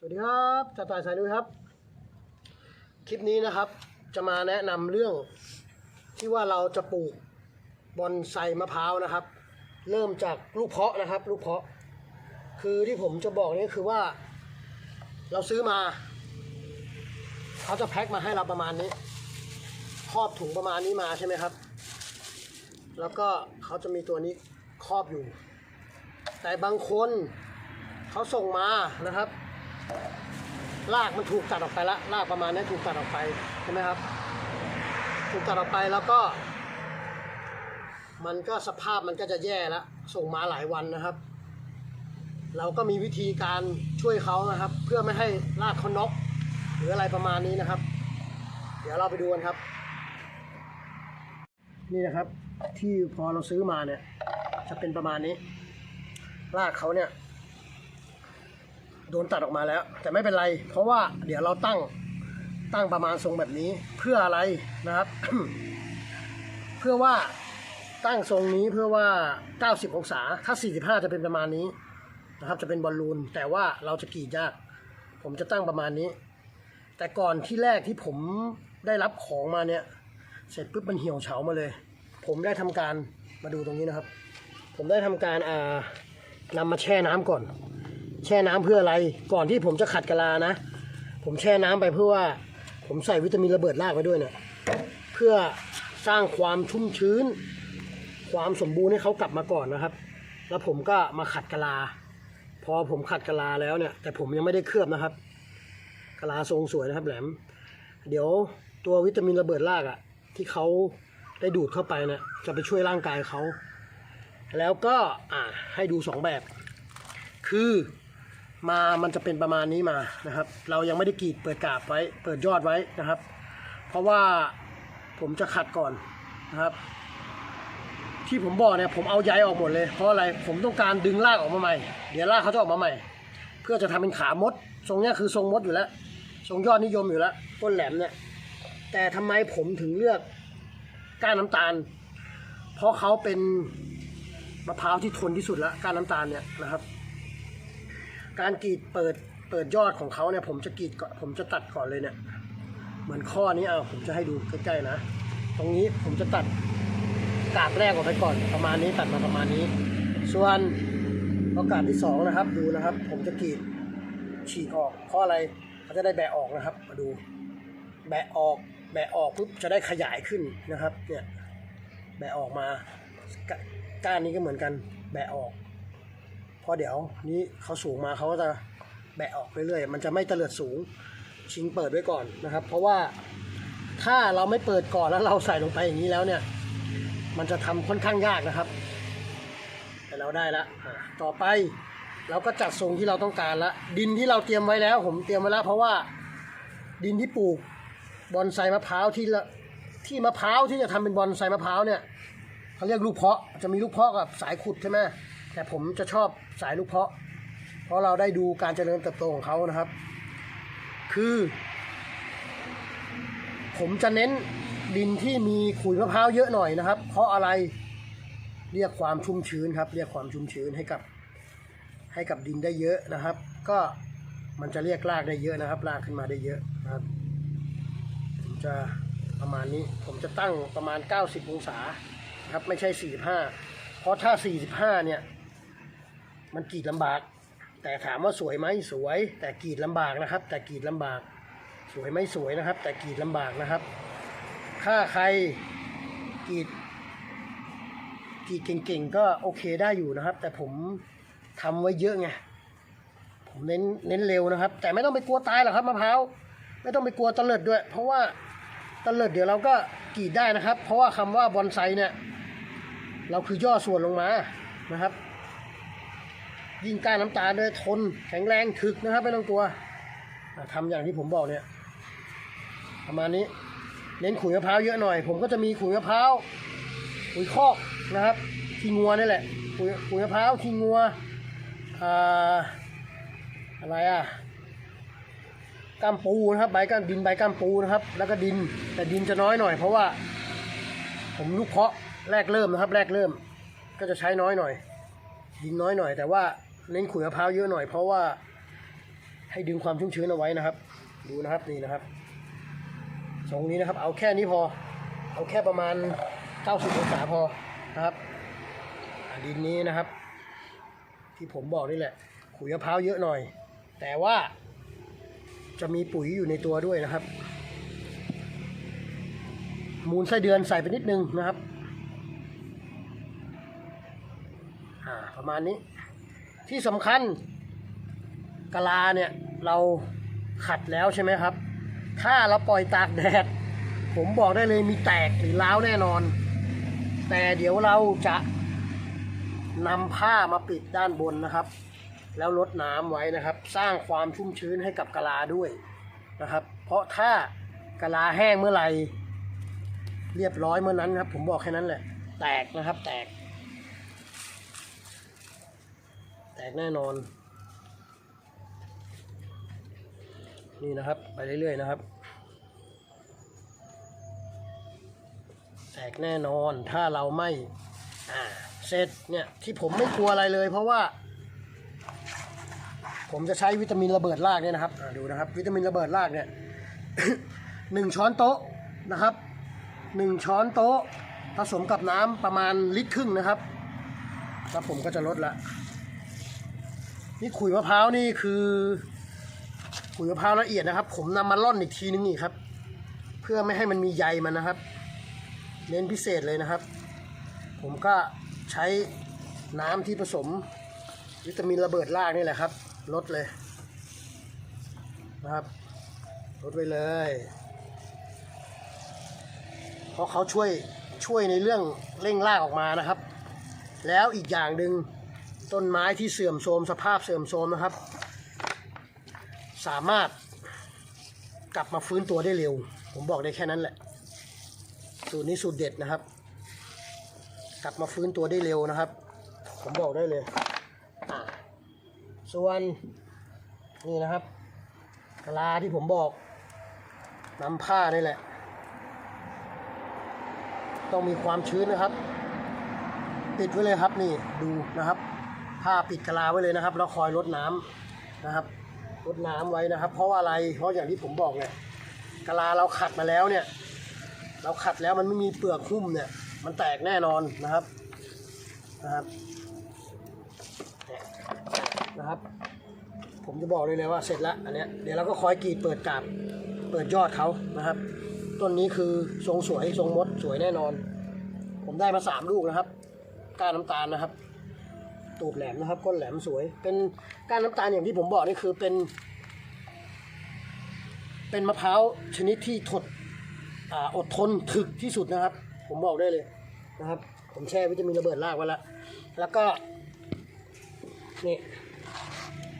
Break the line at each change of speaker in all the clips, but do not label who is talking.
สวัสดีครับจ่าต่ายสายลุยครับ คลิปนี้นะครับ จะมาแนะนำเรื่องที่ว่าเราจะปลูกบอนไซมะพร้าวนะครับ เริ่มจากลูกเพาะนะครับ ลูกเพาะ คือที่ผมจะบอกนี่คือว่า เราซื้อมา เขาจะแพ็คมาให้เราประมาณนี้ครอบถุงประมาณนี้มาใช่ไหมครับ แล้วก็เขาจะมีตัวนี้ครอบอยู่ แต่บางคนเขาส่งมานะครับ รากมันถูกตัดออกไปละรากประมาณนี้ถูกตัดออกไปใช่ไหมครับ ถูกตัดออกไปแล้วก็ มันก็สภาพมันก็จะแย่แล้วส่งมาหลายวันนะครับ เราก็มีวิธีการช่วยเขานะครับ เพื่อไม่ให้รากเขาน็อกหรืออะไรประมาณนี้นะครับ เดี๋ยวเราไปดูกันครับ นี่นะครับ ที่พอเราซื้อมาเนี่ย จะเป็นประมาณนี้ รากเขาเนี่ย โดนตัดออกมาแล้ว แต่ไม่เป็นไร เพราะว่าเดี๋ยวเราตั้งตั้งประมาณทรงแบบนี้เพื่ออะไรนะครับ เพื่อว่าตั้งทรงนี้เพื่อว่า 90 องศา ถ้า 45 จะเป็นประมาณนี้นะครับ จะเป็นบอลลูน แต่ว่าเราจะกรีดยาก ผมจะตั้งประมาณนี้ แต่ก่อนที่แรกที่ผมได้รับของมาเนี่ย เสร็จปุ๊บมันเหี่ยวเฉามาเลย ผมได้ทำการมาดูตรงนี้นะครับ ผมได้ทำการอ่านำมาแช่น้ำก่อน แช่น้ำเพื่ออะไร ก่อนที่ผมจะขัดกะลานะ ผมแช่น้ำไปเพื่อว่า ผมใส่วิตามินระเบิดรากไว้ด้วยเนี่ย เพื่อสร้างความชุ่มชื้น ความสมบูรณ์ให้เขากลับมาก่อนนะครับ แล้วผมก็มาขัดกะลา พอผมขัดกะลาแล้วเนี่ย แต่ผมยังไม่ได้เคลือบนะครับกะลาทรงสวยนะครับแหลม เดี๋ยวตัววิตามินระเบิดรากอะ่ะ ที่เขาได้ดูดเข้าไปเนี่ยจะไปช่วยร่างกายเขา แล้วก็อ่าให้ดูสองแบบ คือ มามันจะเป็นประมาณนี้มานะครับ เรายังไม่ได้กรีดเปิดกาบไว้ เปิดยอดไว้นะครับ เพราะว่าผมจะขัดก่อนนะครับ ที่ผมบอกเนี่ยผมเอาใยออกหมดเลย เพราะอะไรผมต้องการดึงรากออกมาใหม่ เดี๋ยวรากเขาจะออกมาใหม่ เพื่อจะทำเป็นขามด ทรงเนี้ยคือทรงมดอยู่แล้ว ทรงยอดนิยมอยู่แล้ว ต้นแหลมเนี่ย แต่ทำไมผมถึงเลือกก้านน้ำตาล เพราะเขาเป็นมะพร้าวที่ทนที่สุดแล้วก้านน้ำตาลเนี่ยนะครับ การกรีดเปิดเปิดยอดของเขาเนี่ย ผมจะกรีดก่อนผมจะตัดก่อนเลยเนี่ย เหมือนข้อนี้เอาผมจะให้ดูใกล้ๆนะ ตรงนี้ผมจะตัดกาบแรกออกไปก่อนประมาณนี้ตัดมาประมาณนี้ ส่วนโอกาสที่สองนะครับ ดูนะครับ ผมจะกรีดฉีกออกเพราะอะไรเขาจะได้แบะออกนะครับ มาดู แบะออกแบะออกปุ๊บจะได้ขยายขึ้นนะครับ เนี่ยแบะออกมาก้านนี้ก็เหมือนกันแบะออก ราะเดี๋ยวนี้เขาสูงมาเขาก็จะแบะออกเรื่อยๆ มันจะไม่เตลิดสูงชิงเปิดไว้ก่อนนะครับ เพราะว่าถ้าเราไม่เปิดก่อนแล้วเราใส่ลงไปอย่างนี้แล้วเนี่ย มันจะทำค่อนข้างยากนะครับ แต่เราได้ละต่อไปเราก็จัดทรงที่เราต้องการละดินที่เราเตรียมไว้แล้ว ผมเตรียมไว้แล้วเพราะว่าดินที่ปลูกบอนไซมะพร้าวที่ละที่มะพร้าวที่จะทำเป็นบอนไซมะพร้าวเนี่ยเขาเรียกลูกเพาะจะมีลูกเพาะกับสายขุดใช่ไหม แต่ผมจะชอบสายลูกเพาะ เพราะเราได้ดูการเจริญเติบโตของเขานะครับ คือ ผมจะเน้นดินที่มีขุยมะพร้าวเยอะหน่อยนะครับ เพราะอะไรเรียกความชุ่มชื้นครับ เรียกความชุ่มชื้นให้กับ ให้กับดินได้เยอะนะครับ ก็มันจะเรียกรากได้เยอะนะครับรากขึ้นมาได้เยอะนะครับ ผมจะประมาณนี้ ผมจะตั้งประมาณ 90 องศานะครับไม่ใช่ 45 เพราะถ้า 45 เนี่ย มันกรีดลำบาก แต่ถามว่าสวยไหมสวย แต่กรีดลำบากนะครับ แต่กรีดลำบาก สวยไหมสวยนะครับ แต่กรีดลำบากนะครับ ถ้าใครกรีดกรีดเก่งๆก็โอเคได้อยู่นะครับ แต่ผมทำไว้เยอะไงผมเน้นเน้นเร็วนะครับ แต่ไม่ต้องไปกลัวตายหรอกครับมะพร้าวไม่ต้องไปกลัวตะเลิดด้วย เพราะว่าตะเลิดเดี๋ยวเราก็กรีดได้นะครับ เพราะว่าคำว่าบอนไซเนี่ยเราคือย่อส่วนลงมานะครับ ยิ่งก้านน้ำตาลด้วยทนแข็งแรงถึกนะครับไม่ต้องกลัวทำอย่างที่ผมบอกเนี่ย ประมาณนี้เน้นขุยมะพร้าวเยอะหน่อย ผมก็จะมีขุยมะพร้าวขุยคอกนะครับขี้งัวนี่แหละขุยขุยมะพร้าวขี้งัวอ่าอะไรอะก้ามปูนะครับใบก้ามดินใบก้ามปูนะครับ แล้วก็ดินแต่ดินจะน้อยหน่อย เพราะว่า ผมลูกเพาะแรกเริ่มนะครับ แรกเริ่ม ก็จะใช้น้อยหน่อย ดินน้อยหน่อย แต่ว่า เน้นขุยมะพร้าวเยอะหน่อยเพราะว่าให้ดึงความชุ่มชื้นเอาไว้นะครับ ดูนะครับนี่นะครับทรงนี้นะครับ เอาแค่นี้พอ เอาแค่ประมาณ 90 องศาพอนะครับ ดินนี้นะครับ ที่ผมบอกนี่แหละ ขุยมะพร้าวเยอะหน่อย แต่ว่าจะมีปุ๋ยอยู่ในตัวด้วยนะครับ มูลไส้เดือนใส่ไปนิดนึงนะครับ ประมาณนี้ ที่สำคัญกะลาเนี่ยเราขัดแล้วใช่ไหมครับ ถ้าเราปล่อยตากแดด ผมบอกได้เลยมีแตกหรือร้าวแน่นอน แต่เดี๋ยวเราจะนำผ้ามาปิดด้านบนนะครับ แล้วลดน้ำไว้นะครับ สร้างความชุ่มชื้นให้กับกะลาด้วยนะครับ เพราะถ้ากะลาแห้งเมื่อไหร่เรียบร้อยเมื่อนั้นครับ ผมบอกแค่นั้นแหละ แตกนะครับแตก แตกแน่นอน นี่นะครับ ไปเรื่อยๆนะครับ แตกแน่นอนถ้าเราไม่อ่าเสร็จเนี่ยที่ผมไม่กลัวอะไรเลย เพราะว่า ผมจะใช้วิตามินระเบิดรากเนี่ยนะครับดูนะครับ วิตามินระเบิดรากเนี่ยหนึ่งช้อนโต๊ะนะครับหนึ่งช้อนโต๊ะผสมกับน้ำประมาณลิตรครึ่งนะครับ แล้วผมก็จะลดละ นี่ขุยมะพร้าวนี่คือขุยมะพร้าวละเอียดนะครับ ผมนำมาล่อนอีกทีนึงนี่ครับ เพื่อไม่ให้มันมีใยมันนะครับเน้นพิเศษเลยนะครับ ผมก็ใช้น้ำที่ผสม วิตามินระเบิดรากนี่แหละครับลดเลยนะครับลดไปเลย เพราะเขาช่วยช่วยในเรื่องเร่งรากออกมานะครับ แล้วอีกอย่างหนึ่ง ต้นไม้ที่เสื่อมโทรมสภาพเสื่อมโทรมนะครับ สามารถกลับมาฟื้นตัวได้เร็ว ผมบอกได้แค่นั้นแหละ สูตรนี้สูตรเด็ดนะครับ กลับมาฟื้นตัวได้เร็วนะครับ ผมบอกได้เลยส่วนนี่นะครับกลาที่ผมบอกน้ำผ้านี่แหละ ต้องมีความชื้นนะครับ ปิดไว้เลยครับนี่ดูนะครับ ผ้าปิดกะลาไว้เลยนะครับ แล้วคอยลดน้ำนะครับลดน้ำไว้นะครับ เพราะว่าอะไรเพราะอย่างที่ผมบอกเนี่ยกะลาเราขัดมาแล้วเนี่ย เราขัดแล้วมันไม่มีเปลือกหุ้มเนี่ย มันแตกแน่นอนนะครับนะครับนะครับ ผมจะบอกเลยเลยว่าเสร็จแล้วอันเนี้ยเดี๋ยวเราก็คอยกรีดเปิดกาบเปิดยอดเขานะครับ ต้นนี้คือทรงสวยทรงมดสวยแน่นอน ผมได้มาสามลูกนะครับก้านน้ำตาลนะครับ ตูดแหลมนะครับก้นแหลมสวย เป็นก้านน้ำตาลอย่างที่ผมบอกนี่คือเป็น เป็นมะพร้าวชนิดที่ทดออดทนถึกที่สุดนะครับ ผมบอกได้เลยนะครับ ผมแช่วิตามินระเบิดรากไว้แล้วแล้วก็นี่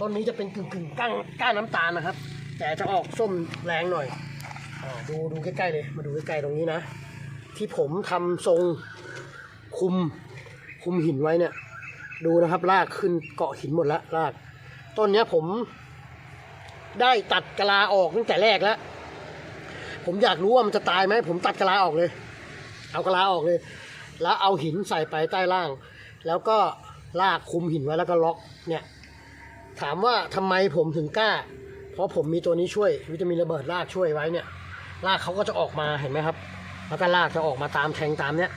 ต้นนี้จะเป็นกึ่งกึ่งก้านก้านน้ำตาลนะครับ แต่จะออกส้มแรงหน่อยอดูดูใกล้ๆเลยมาดูใกล้ๆตรงนี้นะ ที่ผมทำทรงคุมคุมหินไว้เนี่ย ดูนะครับรากขึ้นเกาะหินหมดแล้วราก ต้นเนี้ยผม ได้ตัดกะลาออกตั้งแต่แรกแล้ว ผมอยากรู้ว่ามันจะตายไหมผมตัดกะลาออกเลย เอากะลาออกเลย แล้วเอาหินใส่ไปใต้ล่าง แล้วก็ลากคุมหินไว้แล้วก็ล็อกเนี่ย ถามว่าทำไมผมถึงกล้า เพราะผมมีตัวนี้ช่วย วิตามินระเบิดรากช่วยไว้เนี่ยรากเขาก็จะออกมาเห็นไหมครับ แล้วก็รากจะออกมาตามแทงตามเนี้ย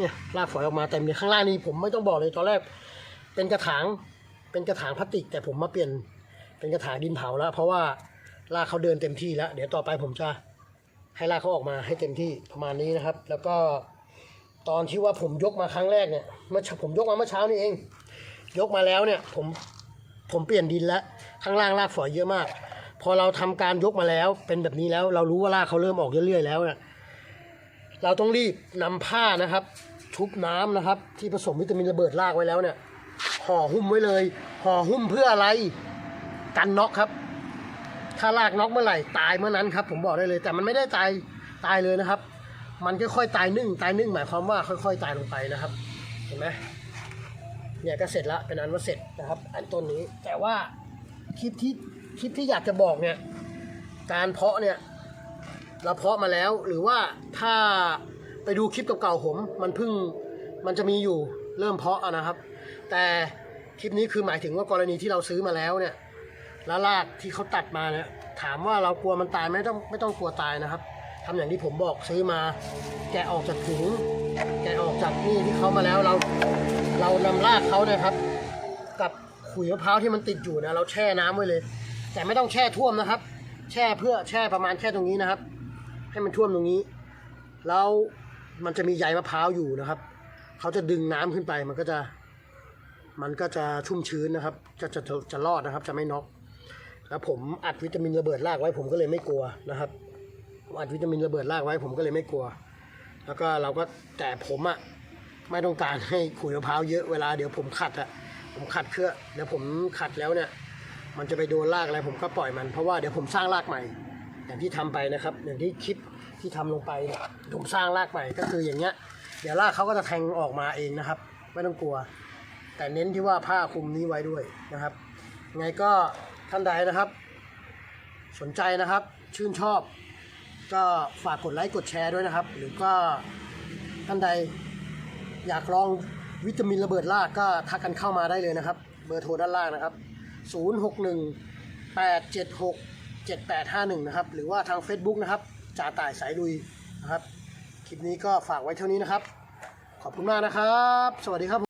เนี่ยรากฝอยออกมาเต็มเลยข้างล่างนี้ผมไม่ต้องบอกเลยตอนแรก เป็นกระถางเป็นกระถางพลาสติก แต่ผมมาเปลี่ยนเป็นกระถางดินเผาแล้ว เพราะว่ารากเขาเดินเต็มที่แล้ว เดี๋ยวต่อไปผมจะให้รากเขาออกมาให้เต็มที่ประมาณนี้นะครับ แล้วก็ตอนที่ว่าผมยกมาครั้งแรกเนี่ยเมื่อผมยกมาเมื่อเช้านี่เอง ยกมาแล้วเนี่ยผมผมเปลี่ยนดินแล้วข้างล่างรากฝอยเยอะมาก พอเราทำการยกมาแล้วเป็นแบบนี้แล้วเรารู้ว่ารากเขาเริ่มออกเรื่อยๆแล้วเนี่ยเราต้องรีบนำผ้านะครับ ชุบน้ำนะครับ ที่ผสมวิตามินระเบิดรากไว้แล้วเนี่ยห่อหุ้มไว้เลยห่อหุ้มเพื่ออะไรกันน็อกครับ ถ้ารากน็อกเมื่อไหร่ตายเมื่อนั้นครับ ผมบอกได้เลย แต่มันไม่ได้ตายตายเลยนะครับ มันค่อยๆตายนึ่งตายนึ่งหมายความว่าค่อย ๆ ตายลงไปนะครับเห็นไหมเนี่ยก็เสร็จละเป็นอันว่าเสร็จนะครับ อันต้นนี้แต่ว่าคลิปที่คลิปที่อยากจะบอกเนี่ยการเพาะเนี่ยเราเพาะมาแล้วหรือว่าถ้า ไปดูคลิปเก่าๆผม มันเพิ่งมันจะมีอยู่เริ่มเพาะนะครับ แต่คลิปนี้คือหมายถึงว่ากรณีที่เราซื้อมาแล้วเนี่ยแล้วรากที่เขาตัดมาเนี่ยถามว่าเรากลัวมันตายไม่ต้องไม่ต้องกลัวตายนะครับทำอย่างที่ผมบอกซื้อมา แกะออกจากถุงแกะออกจากนี่ที่เขามาแล้วเราเรานำรากเขาเนี่ยครับ กับขุยมะพร้าวที่มันติดอยู่นะเราแช่น้ำไว้เลย แต่ไม่ต้องแช่ท่วมนะครับ แช่เพื่อแช่ประมาณแค่ตรงนี้นะครับ ให้มันท่วมตรงนี้ แล้ว มันจะมีใยมะพร้าวอยู่นะครับ เขาจะดึงน้ำขึ้นไป มันก็จะ มันก็จะชุ่มชื้นนะครับ จะจะจะจะรอดนะครับ จะไม่น็อกแล้วผมอัดวิตามินระเบิดรากไว้ ผมก็เลยไม่กลัวนะครับอัดวิตามินระเบิดรากไว้ ผมก็เลยไม่กลัว แล้วก็เราก็แต่ผมอะไม่ต้องการให้ขุยมะพร้าวเยอะเวลาเดี๋ยวผมขัดอะผมขัดเครื่องเดี๋ยวผมขัดแล้วเนี่ย มันจะไปโดนรากอะไรผมก็ปล่อยมันเพราะว่าเดี๋ยวผมสร้างรากใหม่ อย่างที่ทำไปนะครับ อย่างที่คลิป ที่ทำลงไปเนี่ยผมสร้างรากใหม่ก็คืออย่างเงี้ย เดี๋ยวรากเขาก็จะแทงออกมาเองนะครับ ไม่ต้องกลัว แต่เน้นที่ว่าผ้าคลุมนี้ไว้ด้วยนะครับไงก็ท่านใดนะครับ สนใจนะครับชื่นชอบ ก็ฝากกดไลค์กดแชร์ด้วยนะครับ หรือก็ท่านใดอยากลองวิตามินระเบิดรากก็ทักกันเข้ามาได้เลยนะครับ เบอร์โทรด้านล่างนะครับ 061 876 7851 นะครับ หรือว่าทาง Facebook นะครับ จ่าต่ายสายลุยนะครับ คลิปนี้ก็ฝากไว้เท่านี้นะครับ ขอบคุณมากนะครับ สวัสดีครับ